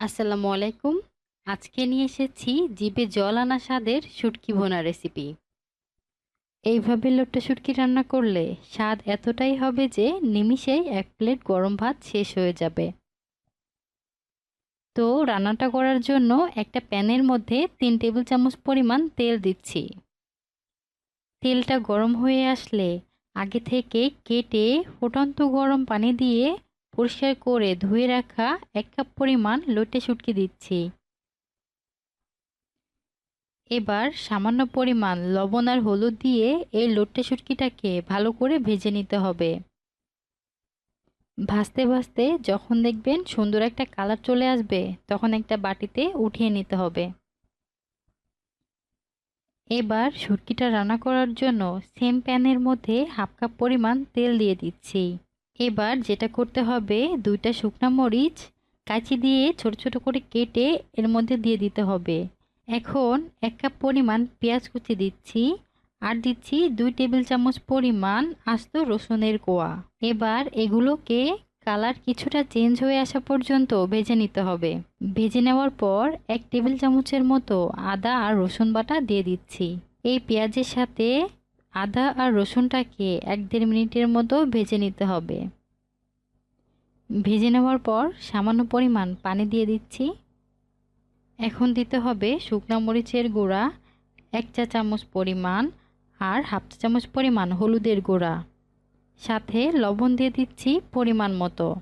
আসসালামু আলাইকুম। আজকে নিয়ে এসেছি জিভে জল আনা স্বাদের শুটকি ভোনা রেসিপি এইভাবে লোট্টা শুটকি রান্না করলে স্বাদ এতটাই হবে যে নিমিষেই এক প্লেট গরম ভাত শেষ হয়ে যাবে। তো রান্নাটা করার জন্য একটা প্যানের মধ্যে তিন টেবিল চামচ পরিমাণ তেল দিচ্ছি। তেলটা গরম হয়ে আসলে আগে থেকে কেটে ফুটন্ত গরম পানি দিয়ে পরিষ্কার করে ধুয়ে রাখা এক কাপ পরিমাণ লোটে শুটকি দিচ্ছি। এবার সামান্য পরিমাণ লবণ আর হলুদ দিয়ে এই লোটে শুটকিটাকে ভালো করে ভেজে নিতে হবে। ভাজতে ভাজতে যখন দেখবেন সুন্দর একটা কালার চলে আসবে, তখন একটা বাটিতে উঠিয়ে নিতে হবে। এবার শুটকিটা রান্না করার জন্য সেম প্যানের মধ্যে হাফ কাপ পরিমাণ তেল দিয়ে দিচ্ছি। এবার যেটা করতে হবে, দুইটা শুকনা মরিচ কাঁচি দিয়ে ছোট ছোট করে কেটে এর মধ্যে দিয়ে দিতে হবে। এখন এক কাপ পরিমাণ পেঁয়াজ কুচি দিচ্ছি আর দিচ্ছি দুই টেবিল চামচ পরিমাণ আস্ত রসুনের কোয়া। এবার এগুলোকে কালার কিছুটা চেঞ্জ হয়ে আসা পর্যন্ত ভেজে নিতে হবে। ভেজে নেওয়ার পর এক টেবিল চামচের মতো আদা আর রসুন বাটা দিয়ে দিচ্ছি। এই পেঁয়াজের সাথে আদা আর রসুনটাকে এক দেড় মিনিটের মতো ভেজে নিতে হবে। ভেজে নেওয়ার পর সামান্য পরিমাণ পানি দিয়ে দিচ্ছি। এখন দিতে হবে শুকনো মরিচের গুঁড়া, এক চা চামচ পরিমাণ আর হাফ চা চামচ পরিমাণ হলুদের গুঁড়া। সাথে লবণ দিয়ে দিচ্ছি পরিমাণ মতো।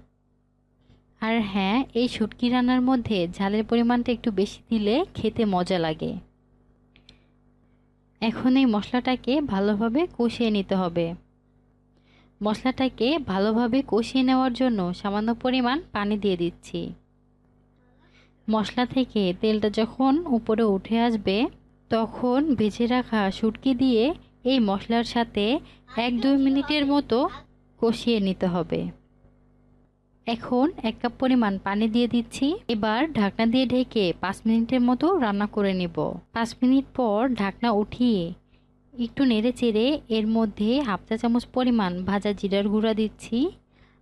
আর হ্যাঁ এই শুটকি রান্নার মধ্যে ঝালের পরিমাণটা একটু বেশি দিলে খেতে মজা লাগে। এখন এই মশলাটাকে ভালোভাবে কষিয়ে নিতে হবে। মশলাটাকে ভালোভাবে কষিয়ে নেওয়ার জন্য সামান্য পরিমাণ পানি দিয়ে দিচ্ছি। মশলা থেকে তেলটা যখন উপরে উঠে আসবে, তখন ভেজে রাখা শুটকি দিয়ে এই মশলার সাথে এক দুই মিনিটের মতো কষিয়ে নিতে হবে। এখন এক কাপ পরিমাণ পানি দিয়ে দিচ্ছি। এবার ঢাকনা দিয়ে ঢেকে পাঁচ মিনিটের মতো রান্না করে নেব। পাঁচ মিনিট পর ঢাকনা উঠিয়ে একটু নেড়ে চেড়ে এর মধ্যে হাফ চা চামচ পরিমাণ ভাজা জিরার গুঁড়া দিচ্ছি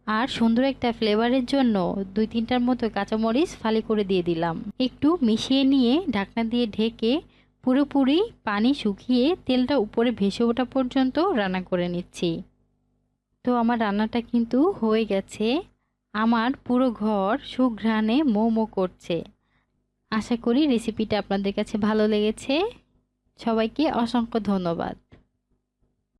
আর সুন্দর একটা ফ্লেভারের জন্য দুই তিনটার মতো কাঁচামরিচ ফালি করে দিয়ে দিলাম। একটু মিশিয়ে নিয়ে ঢাকনা দিয়ে ঢেকে পুরোপুরি পানি শুকিয়ে তেলটা উপরে ভেসে ওঠা পর্যন্ত রান্না করে নিচ্ছি। তো আমার রান্নাটা কিন্তু হয়ে গেছে। আমার পুরো ঘর সুঘ্রাণে মো মো করছে। আশা করি রেসিপিটা আপনাদের কাছে ভালো লেগেছে। সবাইকে অসংখ্য ধন্যবাদ।